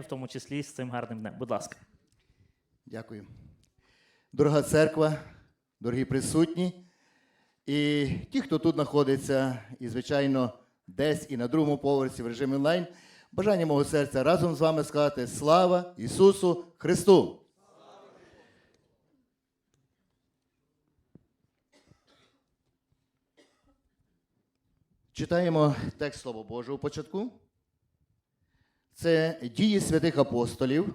в тому числі з цим гарним днем. Будь ласка. Дякую. Дорога церква, дорогі присутні, і ті, хто тут знаходиться, і, звичайно, десь і на другому поверсі в режимі онлайн, бажання мого серця разом з вами сказати слава Ісусу Христу! Читаємо текст Слова Божого початку. Це дії святих апостолів,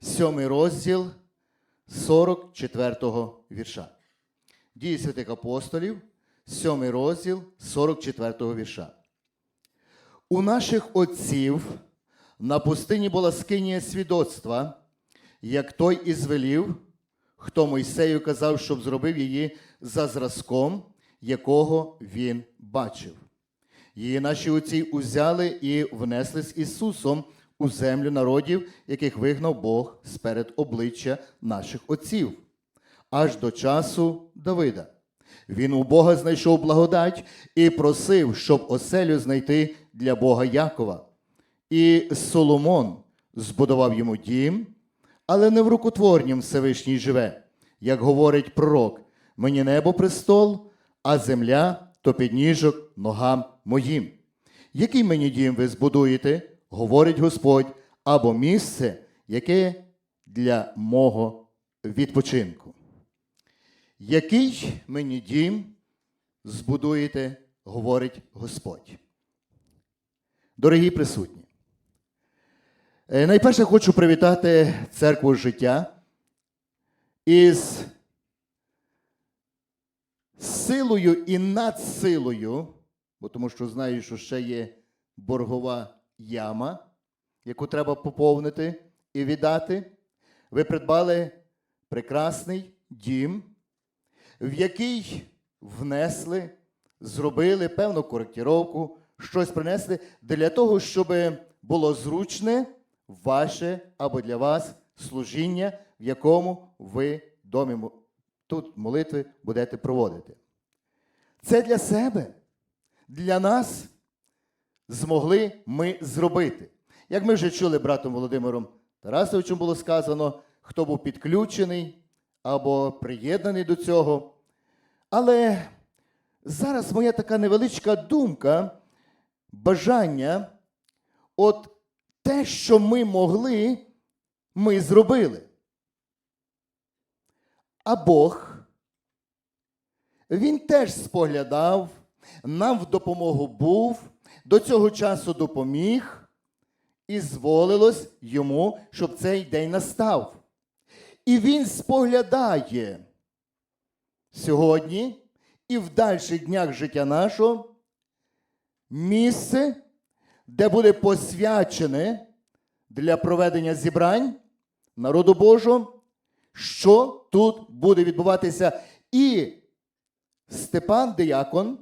сьомий розділ 44-го вірша. Дії святих апостолів, сьомий розділ 44-го вірша. У наших отців на пустині була скинія свідоцтва, як той і звелів, хто Мойсею казав, щоб зробив її за зразком, якого він бачив. Її наші отці узяли і внесли з Ісусом у землю народів, яких вигнав Бог сперед обличчя наших отців, аж до часу Давида. Він у Бога знайшов благодать і просив, щоб оселю знайти для Бога Якова. І Соломон збудував йому дім, але не в рукотворнім Всевишній живе, як говорить пророк, мені небо престол, а земля то підніжок ногам моїм. Який мені дім ви збудуєте, говорить Господь, або місце, яке для мого відпочинку. Який мені дім збудуєте, говорить Господь. Дорогі присутні, е, найперше хочу привітати церкву життя із силою і надсилою, бо тому що знаю, що ще є боргова яма, яку треба поповнити і віддати. Ви придбали прекрасний дім, в який внесли, зробили певну коректіровку, щось принесли для того, щоб було зручне ваше або для вас служіння, в якому ви домі тут молитви будете проводити. Це для себе, для нас змогли ми зробити. Як ми вже чули братом Володимиром Тарасовичем було сказано, хто був підключений або приєднаний до цього. Але зараз моя така невеличка думка, бажання, от те, що ми могли, ми зробили. А Бог, він теж споглядав, нам в допомогу був, до цього часу допоміг, і зволилось йому, щоб цей день настав. І він споглядає сьогодні і в дальших днях життя нашого місце, де буде посвячене для проведення зібрань народу Божого, що тут буде відбуватися. І Степан Диякон,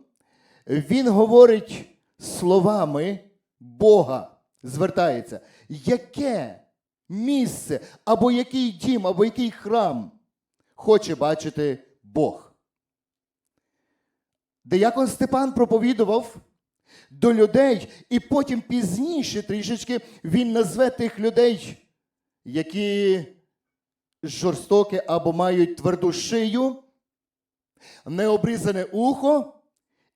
він говорить словами Бога, звертається, яке місце, або який дім, або який храм хоче бачити Бог. Диякон Степан проповідував до людей, і потім пізніше трішечки він назве тих людей, які жорстокі або мають тверду шию, необрізане ухо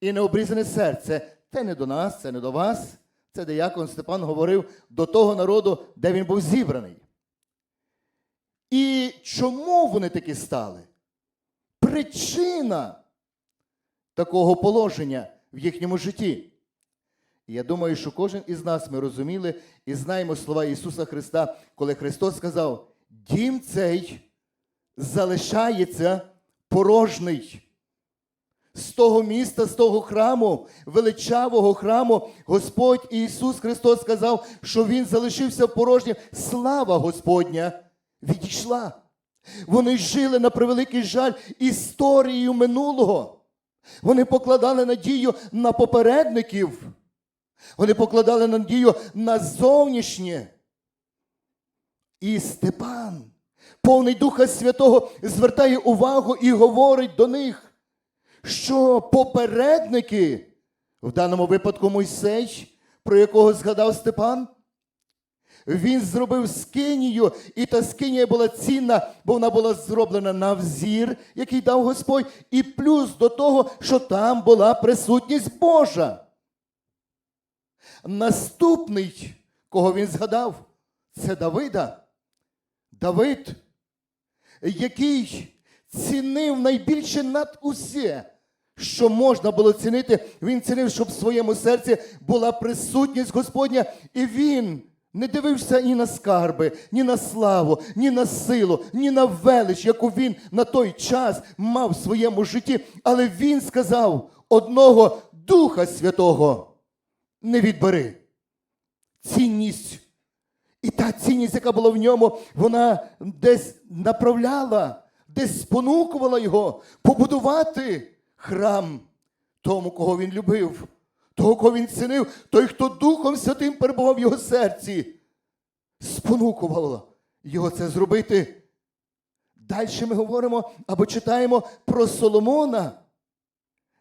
і необрізане серце. Це не до нас, це не до вас. Це диякон Степан говорив до того народу, де він був зібраний. І чому вони такі стали? Причина такого положення в їхньому житті. Я думаю, що кожен із нас ми розуміли і знаємо слова Ісуса Христа, коли Христос сказав: Дім цей залишається порожній. З того міста, з того храму, величавого храму, Господь Ісус Христос сказав, що Він залишився порожнім. Слава Господня відійшла. Вони жили на превеликий жаль історією минулого. Вони покладали надію на попередників. Вони покладали надію на зовнішнє. І Степан, повний Духа Святого, звертає увагу і говорить до них, що попередники, в даному випадку Мойсей, про якого згадав Степан, він зробив скинію, і та скинія була цінна, бо вона була зроблена на взір, який дав Господь, і плюс до того, що там була присутність Божа. Наступний, кого він згадав, це Давида. Давид, який цінив найбільше над усе, що можна було цінити, він цінив, щоб в своєму серці була присутність Господня, і він не дивився ні на скарби, ні на славу, ні на силу, ні на велич, яку він на той час мав в своєму житті. Але він сказав одного Духа Святого не відбери. Цінність. І та цінність, яка була в ньому, вона десь направляла, десь спонукувала його побудувати храм тому, кого він любив, того, кого він цінив, той, хто Духом Святим перебував в його серці, спонукувала його це зробити. Далі ми говоримо або читаємо про Соломона,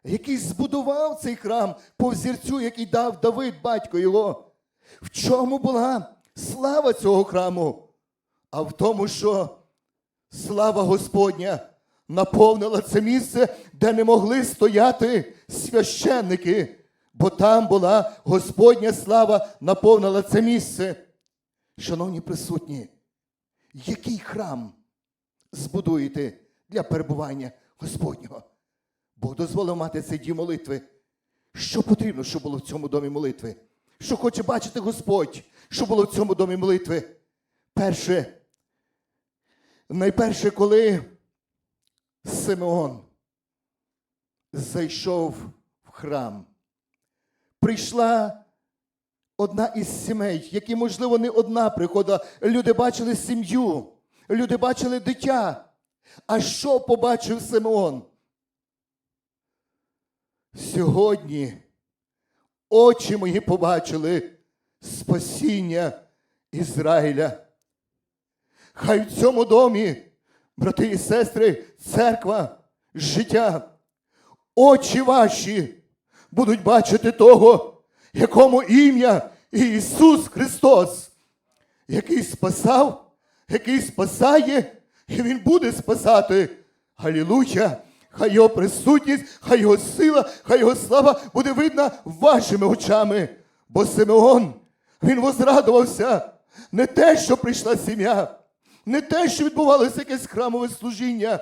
який збудував цей храм по взірцю, який дав Давид, батько його. В чому була слава цього храму? А в тому, що слава Господня наповнила це місце, де не могли стояти священники, бо там була Господня слава, наповнила це місце. Шановні присутні, який храм збудуєте для перебування Господнього? Бог дозволив мати цей дім молитви. Що потрібно, щоб було в цьому домі молитви? Що хоче бачити Господь, що було в цьому домі молитви? Перше, найперше, коли Симеон зайшов в храм, прийшла одна із сімей, які, можливо, не одна приходила. Люди бачили сім'ю, люди бачили дитя. А що побачив Симеон? Сьогодні очі мої побачили спасіння Ізраїля. Хай в цьому домі, брати і сестри, церква, життя, очі ваші будуть бачити того, якому ім'я Ісус Христос, який спасав, який спасає, і Він буде спасати. Халілуя! Хай його присутність, хай його сила, хай його слава буде видна вашими очами. Бо Симеон, він возрадувався не те, що прийшла сім'я, не те, що відбувалося якесь храмове служіння,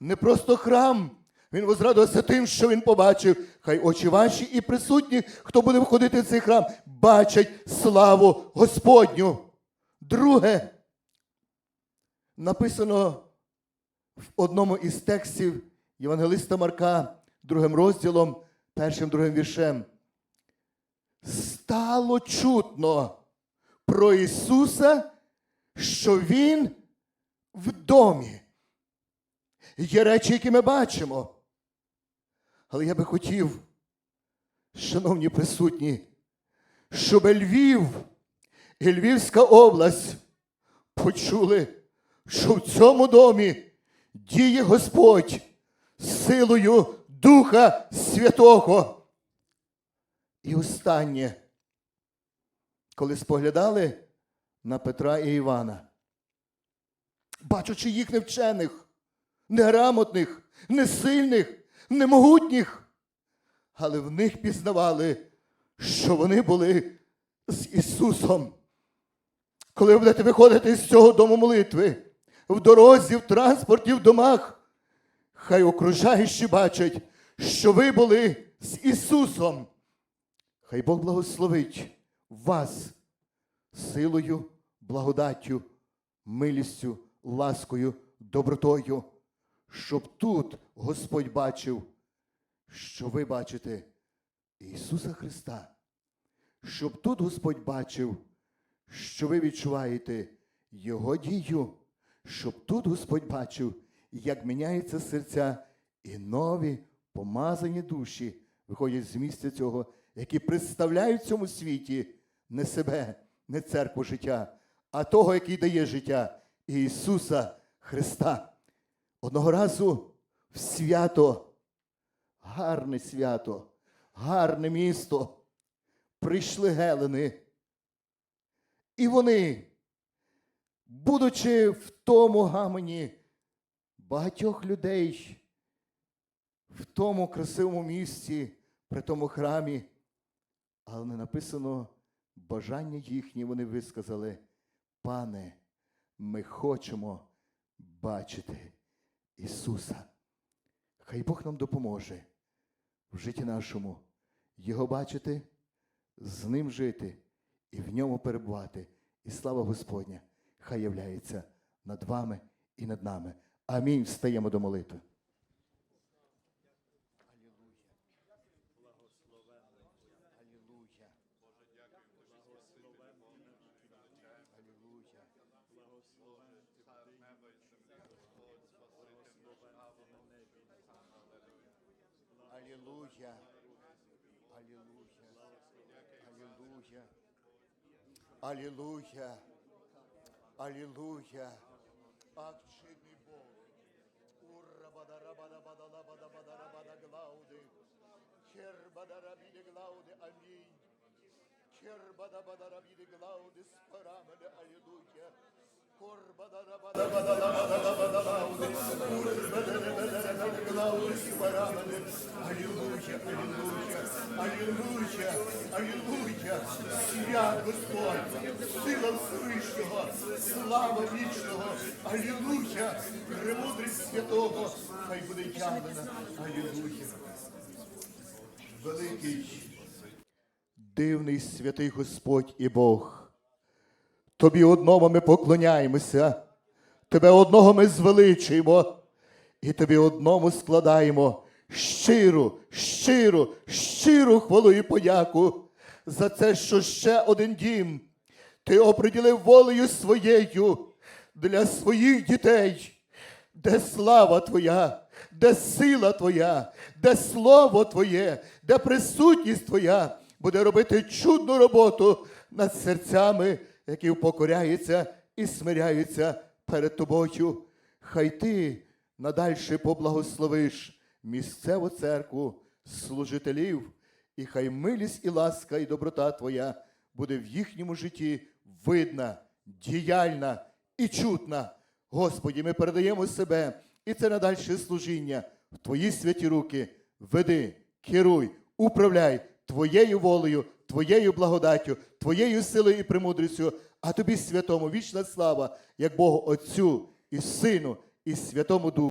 не просто храм. Він возрадувався тим, що він побачив. Хай очі ваші і присутні, хто буде входити в цей храм, бачать славу Господню. Друге, написано в одному із текстів Євангелиста Марка, другим розділом, першим другим віршем. Стало чутно про Ісуса, що Він в домі. Є речі, які ми бачимо. Але я би хотів, шановні присутні, щоб Львів і Львівська область почули, що в цьому домі діє Господь силою Духа Святого. І останнє, коли споглядали на Петра і Івана, бачучи їх невчених, неграмотних, несильних, немогутніх, але в них пізнавали, що вони були з Ісусом. Коли ви будете виходити з цього дому молитви, в дорозі, в транспорті, в домах, хай окружаючі бачать, що ви були з Ісусом. Хай Бог благословить вас силою, благодаттю, милістю, ласкою, добротою, щоб тут Господь бачив, що ви бачите Ісуса Христа, щоб тут Господь бачив, що ви відчуваєте Його дію, щоб тут Господь бачив, як міняються серця і нові помазані душі виходять з місця цього, які представляють в цьому світі не себе, не церкву життя, а того, який дає життя Ісуса Христа. Одного разу в свято, гарне свято, гарне місто, прийшли гелени І вони, будучи в тому гамені багатьох людей, в тому красивому місці, при тому храмі, але не написано бажання їхні, вони висказали, пане, ми хочемо бачити Ісуса. Хай Бог нам допоможе в житті нашому Його бачити, з Ним жити і в ньому перебувати. І слава Господня, хай являється над вами і над нами. Амінь. Встаємо до молитви. Аллилуйя. Аллилуйя. Аллилуйя. Аллилуйя. Аллилуйя. Ах, чудный Бог. Ура бада рабада бада лабада бада рабада глауды. Хер бада рабиде глауды. Аминь. Хер бада бада рабиде глауды. Спарамеде. Аллилуйя. Аллилуйя. Аллилуйя. Аллилуйя. Свят Господь. Сила Всевишнього. Слава вічного. Аллилуйя. Премудрість святого. Хай буде явлена. Аллилуйя. Великий, дивний святий Господь і Бог. Тобі одному ми поклоняємося, Тебе одного ми звеличуємо, і тобі одному складаємо щиру, щиру, щиру хвалу і подяку за це, що ще один дім ти оприділив волею своєю для своїх дітей, де слава Твоя, де сила Твоя, де слово Твоє, де присутність Твоя буде робити чудну роботу над серцями, які впокоряються і смиряються перед Тобою. Хай Ти надальше поблагословиш місцеву церкву, служителів, і хай милість і ласка, і доброта Твоя буде в їхньому житті видна, діяльна і чутна. Господі, ми передаємо себе і це надальше служіння в Твої святі руки. Веди, керуй, управляй Твоєю волею, Твоєю благодаттю, Твоєю силою і премудрістю, а тобі святому вічна слава, як Богу Отцю і Сину, і Святому Духу.